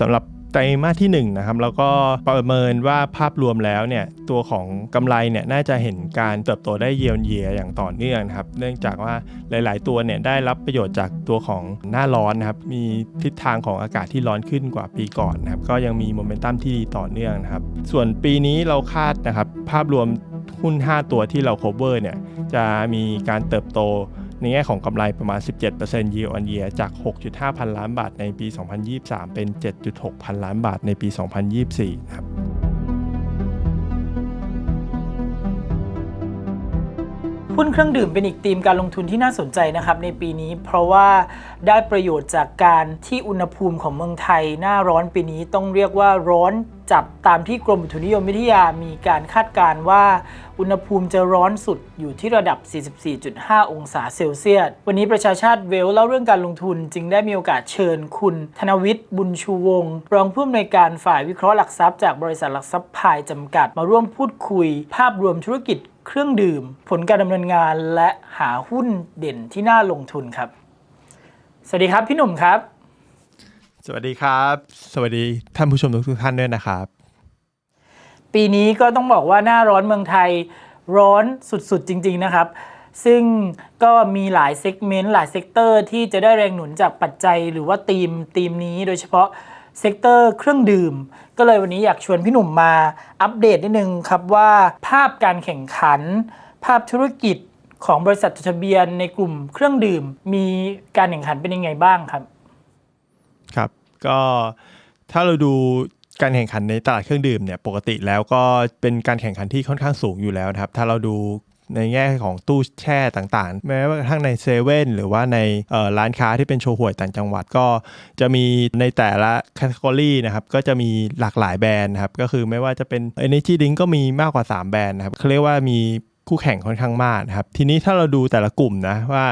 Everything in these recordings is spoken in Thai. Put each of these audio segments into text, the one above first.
สำหรับไตรมาสที่1นะครับแล้วก็ประเมินว่าภาพรวมแล้วเนี่ยตัวของกำไรเนี่ยน่าจะเห็นการเติบโตได้เยียวยเยียอย่างต่อเนื่องนะครับเนื่องจากว่าหลาย ๆ ตัวเนี่ยได้รับประโยชน์จากตัวของหน้าร้อนนะครับมีทิศทางของอากาศที่ร้อนขึ้นกว่าปีก่อนนะครับก็ยังมีโมเมนตัมที่ดีต่อเนื่องนะครับส่วนปีนี้เราคาดนะครับภาพรวมหุ้น 5 ตัวที่เรา cover เนี่ยจะมีการเติบโต ในแง่ของกำไรประมาณ 17% year on year จาก 6.5 พันล้านบาทในปี 2023 เป็น 7.6 พันล้านบาทในปี 2024 นะครับ หุ้นเครื่องดื่มเป็นอีกธีมการลงทุนที่น่าสนใจนะครับในปีนี้ เพราะว่าได้ประโยชน์จากการที่อุณหภูมิของเมืองไทย หน้าร้อนปีนี้ต้องเรียกว่าร้อนจัดตามที่กรมอุตุนิยมวิทยามีการคาดการณ์ว่า อุณหภูมิจะร้อนสุดอยู่ที่ระดับ 44.5 องศาเซลเซียส วันนี้ประชาชาติเวลเล่าเรื่องการลงทุนจึงได้มีโอกาสเชิญคุณ ธนวิทย์ บุญชูวงศ์รองผู้อำนวยการฝ่ายวิเคราะห์หลักทรัพย์จากบริษัทหลักทรัพย์พายจำกัด มาร่วมพูดคุย ภาพรวมธุรกิจ เครื่องดื่ม ผลการดำเนินงานและหาหุ้นเด่นที่น่าลงทุนครับ สวัสดีครับพี่หนุ่มครับ สวัสดีครับ สวัสดีท่านผู้ชมทุกๆท่านด้วยนะครับ ปีนี้ก็ต้องบอกว่าหน้าร้อนเมืองไทยร้อนสุดๆจริง ๆนะครับ ซึ่งก็มีหลายเซกเมนต์หลายเซกเตอร์ที่จะได้แรงหนุนจากปัจจัยหรือว่าธีมธีมนี้โดยเฉพาะ เซกเตอร์เครื่องดื่ม ก็เลยวันนี้อยากชวนพี่หนุ่มมาอัปเดตนิดนึงครับว่าภาพการแข่งขัน ภาพธุรกิจของบริษัทจดทะเบียนในกลุ่มเครื่องดื่ม มีการแข่งขันเป็นยังไงบ้างครับ ครับ ก็ถ้าเราดูการแข่งขันในตลาดเครื่องดื่มเนี่ยปกติแล้วก็เป็นการแข่งขันที่ค่อนข้างสูงอยู่แล้วนะครับ ถ้าเราดู ในแง่ของตู้แช่ต่างๆ แม้ว่ากระทั่งในเซเว่นหรือว่าในร้านค้าที่เป็นโชว์หวยต่างจังหวัดก็จะมีในแต่ละแคตตากรีนะครับก็จะมีหลากหลายแบรนด์นะครับก็คือไม่ว่าจะเป็น Energy Drink ก็มีมากกว่า 3 แบรนด์นะครับเขาเรียกว่ามี คู่แข่งค่อนข้างมากนะครับทีนี้ถ้าเราดูแต่ละกลุ่มนะว่า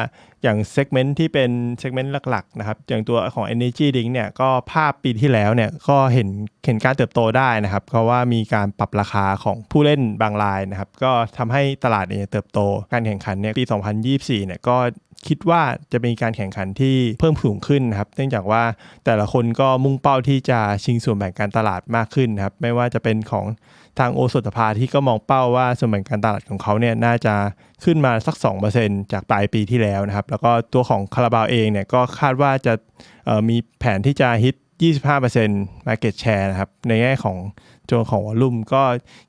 อย่างเซกเมนต์ที่เป็นเซกเมนต์หลักๆนะครับอย่างตัวของ Energy Drink เนี่ยก็ภาพปีที่แล้วเนี่ยก็เห็นเห็นการเติบโตได้นะครับเพราะว่ามีการปรับราคาของผู้เล่นบางรายนะครับก็ทำให้ตลาดเนี่ยเติบโตการแข่งขันเนี่ยปี 2024เนี่ยก็ คิดว่าจะมีการแข่งขันที่เพิ่มสูงขึ้นนะครับ เนื่องจากว่าแต่ละคนก็มุ่งเป้าที่จะชิงส่วนแบ่งการตลาดมากขึ้นนะครับ ไม่ว่าจะเป็นของทางโอสถภาที่ก็มองเป้าว่าส่วนแบ่งการตลาดของเขาเนี่ยน่าจะขึ้นมาสัก 2%จากปลายปีที่แล้วนะครับ แล้วก็ตัวของคาราบาวเองเนี่ยก็คาดว่าจะมีแผนที่จะฮิต 25% market share นะครับ ในแง่ของ ตัวของวอลลุ่มก็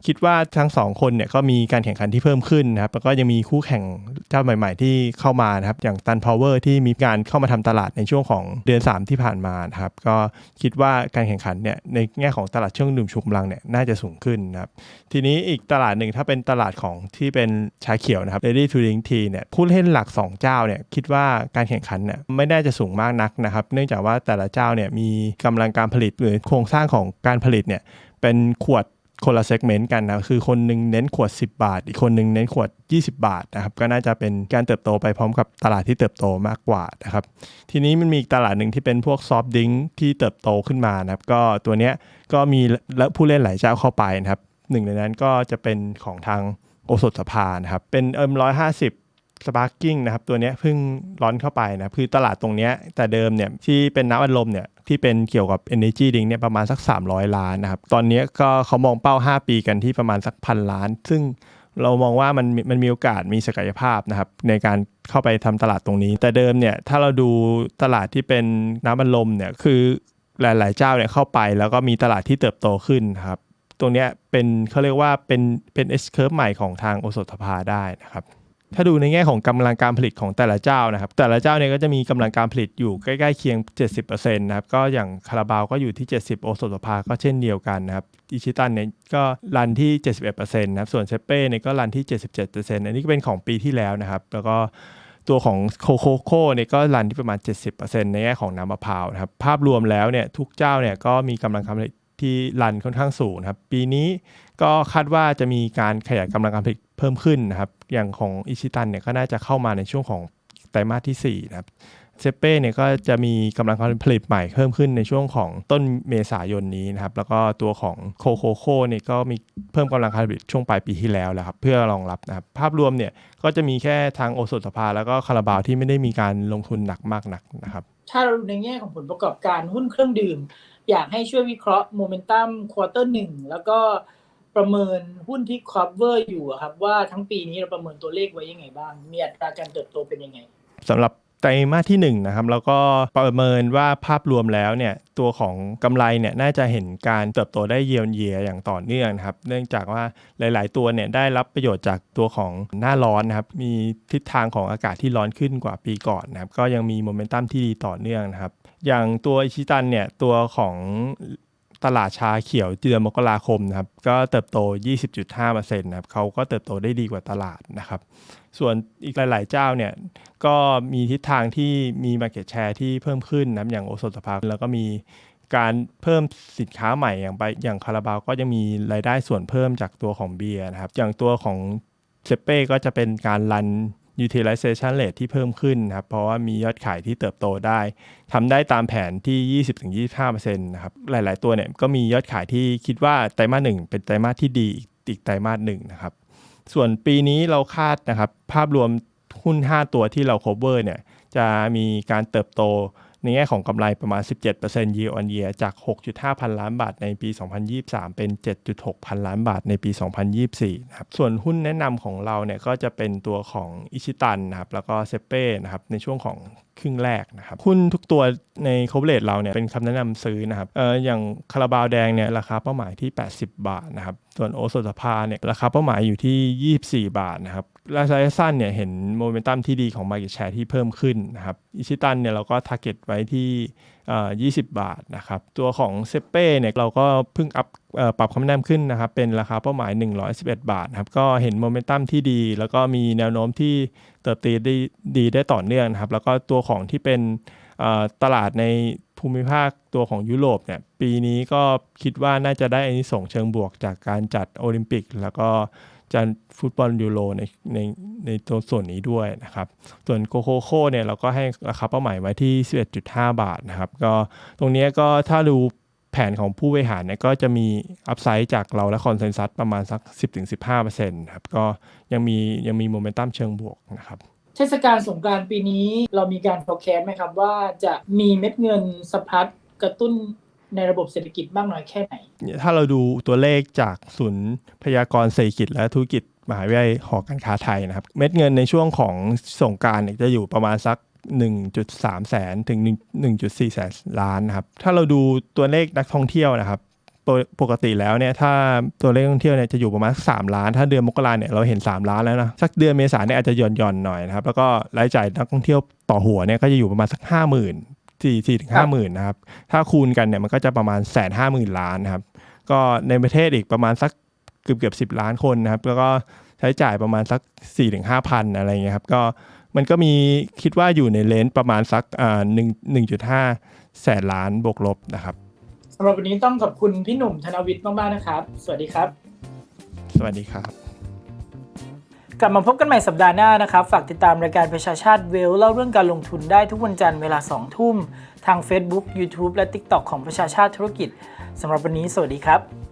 คิดว่าทั้งสองคนเนี่ยก็มีการแข่งขันที่เพิ่มขึ้นนะครับแล้วก็ยังมีคู่แข่งเจ้าใหม่ ๆ ที่เข้ามานะครับอย่างตันพาวเวอร์ที่มีการเข้ามาทำตลาดในช่วงของเดือน 3 ที่ผ่านมานะครับก็คิดว่าการแข่งขันเนี่ยในแง่ของตลาดเครื่องดื่มชูกำลังเนี่ยน่าจะสูงขึ้นนะครับทีนี้อีกตลาดหนึ่งถ้าเป็นตลาดของที่เป็นชาเขียวนะครับ Ready to Drink Tea เนี่ยผู้เล่นหลัก 2 เจ้าเนี่ยคิดว่าการแข่งขันเนี่ยไม่น่าจะสูงมากนักนะครับ เนื่องจากว่าแต่ละเจ้าเนี่ยมีกำลังการผลิตหรือโครงสร้างของการผลิตเนี่ย เป็นขวดคนละเซกเมนต์กันนะคือคนหนึงเน้นขวด 10 บาท อีกคนหนึงเน้นขวด 20 บาทนะครับก็น่าจะเป็นการเติบโตไปพร้อมกับตลาดที่เติบโตมากกว่านะครับทีนี้มันมีตลาดหนึ่งที่เป็นพวกซอฟต์ดิงที่เติบโตขึ้นมานะครับก็ตัวเนี้ยก็มีและผู้เล่นหลายเจ้าเข้าไปนะครับหนึ่งในนั้นก็จะเป็นของทางโอสถสภานะครับเป็นเอิมร้อยห้าสิบ สปาร์กิ้งนะครับตัวนี้เพิ่งร้อนเข้าไปนะคือตลาดตรงนี้แต่เดิมเนี่ยที่เป็นน้ำอัดลมเนี่ยที่เป็นเกี่ยวกับ Energy Drink เนี่ยประมาณสัก 300 ล้านนะครับตอนนี้ก็เขามองเป้า 5 ปีกันที่ประมาณสักพันล้าน ซึ่งเรามองว่ามันมันมีโอกาสมีศักยภาพนะครับในการเข้าไปทำตลาดตรงนี้ แต่เดิมเนี่ยถ้าเราดูตลาดที่เป็นน้ำอัดลมเนี่ยคือหลาย ๆ เจ้าเนี่ยเข้าไปแล้วก็มีตลาดที่เติบโตขึ้นครับตรงนี้เป็นเขาเรียกว่าเป็นเป็น S curve ใหม่ของทางโอสถภาได้นะครับ ถ้าดูในแง่ของกำลังการผลิตของแต่ละเจ้านะครับ แต่ละเจ้าเนี่ยก็จะมีกำลังการผลิตอยู่ใกล้ๆเคียง 70%นะครับก็อย่างคาราบาวก็อยู่ที่ 70 โอสถสภาก็เช่นเดียวกันนะครับอิชิตันเนี่ยก็รันที่ 71%นะครับส่วนเซเป้เนี่ยก็รันที่ 77%อันนี้ก็เป็นของปีที่แล้วนะครับ แล้วก็ตัวของโคโคโค่เนี่ยก็รันที่ประมาณ 70%ในแง่ของน้ำมะพร้าวนะครับภาพรวมแล้วเนี่ยทุกเจ้าเนี่ยก็มีกำลังการผลิตที่รันค่อนข้างสูงนะครับปีนี้ก็คาดว่าจะมีการขยายกำลังการผลิต เพิ่มขึ้นนะครับ อย่างของอิชิตันเนี่ยก็น่าจะเข้ามาในช่วงของไตรมาสที่4นะครับเซเป้เนี่ยก็จะมีกำลังการผลิตใหม่เพิ่มขึ้นในช่วงของต้นเมษายนนี้นะครับ แล้วก็ตัวของโคโคโค่เนี่ยก็มีเพิ่มกำลังการผลิตช่วงปลายปีที่แล้วแล้วครับ เพื่อรองรับนะครับ ภาพรวมเนี่ยก็จะมีแค่ทางโอสถสภา แล้วก็คาราบาวที่ไม่ได้มีการลงทุนหนักมากนักนะครับ ถ้าเราดูในแง่ของผลประกอบการหุ้นเครื่องดื่ม อยากให้ช่วยวิเคราะห์โมเมนตัมควอเตอร์หนึ่งแล้วก็ ประเมินหุ้นที่ cover อยู่ครับ ว่าทั้งปีนี้เราประเมินตัวเลขไว้ยังไงบ้าง มีอัตราการเติบโตเป็นยังไงสำหรับไตรมาสที่ 1 นะครับแล้วก็ประเมินว่าภาพรวมแล้วเนี่ยตัวของกำไรเนี่ยน่าจะเห็นการเติบโตได้เยียวเยียอย่างต่อเนื่องนะครับ เนื่องจากว่าหลาย ๆ ตัวเนี่ยได้รับประโยชน์จากตัวของหน้าร้อนนะครับมีทิศทางของอากาศที่ร้อนขึ้นกว่าปีก่อนนะครับก็ยังมีโมเมนตัมที่ดีต่อเนื่องนะครับอย่างตัวอิชิตันเนี่ยตัวของ ตลาดชาเขียวเดือนมกราคมนะครับก็เติบโต 20.5%นะครับเขาก็เติบโตได้ดีกว่าตลาดนะครับ ส่วนอีกหลาย ๆ เจ้าเนี่ยก็มีทิศทางที่มี Market Share ที่เพิ่มขึ้นนะครับอย่างโอสถสภาแล้วก็มีการเพิ่มสินค้าใหม่อย่างไปอย่างคาราบาวก็ยังมีรายได้ส่วนเพิ่มจากตัวของเบียร์นะครับ อย่างตัวของเซเป้ก็จะเป็นการรัน utilization rate ที่เพิ่มขึ้นนะครับเพราะว่ามียอดขายที่เติบโตได้ทำได้ตามแผนที่ 20-25%นะครับหลาย ๆ ตัวเนี่ยก็มียอดขายที่คิดว่าไตรมาสหนึ่งเป็นไตรมาสที่ดีอีกไตรมาสหนึ่งนะครับส่วนปีนี้เราคาดนะครับภาพรวมหุ้น 5 ตัวที่เรา cover เนี่ยจะมีการเติบโต ในแง่ของกำไรประมาณ 17% year on year จาก 6.5 พันล้านบาทในปี 2023 เป็น 7.6 พันล้านบาทในปี 2024 นะครับ ส่วนหุ้นแนะนำของเราเนี่ยก็จะเป็นตัวของอิชิตันนะครับ แล้วก็เซเป้นะครับ ในช่วงของ ครึ่งแรกนะครับหุ้นทุกตัวในโคเบเลตเราเนี่ยเป็นคำแนะนำซื้อนะครับเอออย่างคาราบาวแดงเนี่ยราคาเป้าหมายที่ 80 บาทนะครับส่วนโอโซสภาเนี่ยราคาเป้าหมายอยู่ที่ 24 บาทนะครับระยะสั้นเนี่ยเห็นโมเมนตัมที่ดีของ Market Share ที่เพิ่มขึ้นนะครับอิชิตันเนี่ยเราก็ทาร์เก็ตไว้ที่ เอ่อ20บาทนะครับ ตัวของเซเป้เนี่ยเราก็เพิ่งอัพปรับคำแนะนำขึ้นนะครับ เป็นราคาเป้าหมาย 111 บาทนะครับ ก็เห็นโมเมนตัมที่ดี แล้วก็มีแนวโน้มที่เติบโตได้ดีได้ต่อเนื่องนะครับ แล้วก็ตัวของที่เป็นตลาดในภูมิภาคตัวของยุโรปเนี่ยปีนี้ก็คิดว่าน่าจะได้อานิสงส์เชิงบวกจากการจัดโอลิมปิก แล้วก็ จัดฟุตบอลยูโรในในในตัวส่วนนี้ด้วยนะครับ ส่วนโกโคโค่เนี่ยเราก็ให้ราคาเป้าหมายไว้ที่ 11.5 บาทนะครับ ก็ตรงนี้ก็ถ้าดูแผนของผู้บริหารเนี่ยก็จะมีอัพไซด์จากเราและคอนเซนแซสประมาณสัก 10-15%ครับก็ยังมียังมีโมเมนตัมเชิงบวกนะครับเทศกาลสงกรานต์ปีนี้เรามีการ forecast ไหมครับว่าจะมีเม็ดเงินสะพัดกระตุ้น ในระบบเศรษฐกิจมากน้อยแค่ไหน ถ้าเราดูตัวเลขจากศูนย์พยากรเศรษฐกิจและธุรกิจมหาวิทยาลัยหอการค้าไทยนะครับ เม็ดเงินในช่วงของสงการเนี่ยจะอยู่ประมาณสัก 1.3 แสนถึง 1.4 แสนล้านนะครับ ถ้าเราดูตัวเลขนักท่องเที่ยวนะครับปกติแล้วเนี่ยถ้าตัวเลขท่องเที่ยวเนี่ยจะอยู่ประมาณสามล้าน ถ้าเดือนมกราเนี่ยเราเห็น 3 ล้านแล้วนะสักเดือนเมษาเนี่ยอาจจะหย่อนหย่อนหน่อยนะครับแล้วก็รายจ่ายนักท่องเที่ยวต่อหัวเนี่ยก็จะอยู่ประมาณสักห้าหมื่น สี่สี่ถึงห้าหมื่นนะครับ ถ้าคูณกันเนี่ยมันก็จะประมาณแสนห้าหมื่นล้านนะครับ ก็ในประเทศอีกประมาณสักเกือบเกือบสิบล้านคนนะครับ แล้วก็ใช้จ่ายประมาณสัก4ี่ถึงห้าพันอะไรเงี้ยครับ ก็มันก็มีคิดว่าอยู่ในเลนส์ประมาณสักอ่าหนึ่งหนึ่งจุดห้าแสนล้านบวกลบนะครับสำหรับวันนี้ต้องขอบคุณพี่หนุ่มธนวิทย์มากๆนะครับ สวัสดีครับ สวัสดีครับ กลับมาพบกันใหม่สัปดาห์หน้านะครับ ฝากติดตามรายการประชาชาติเวลเล่าเรื่องการลงทุนได้ทุกวันจันทร์เวลา 2 ทุ่ม ทาง Facebook YouTube และ TikTok ของประชาชาติธุรกิจสำหรับวันนี้ สวัสดีครับ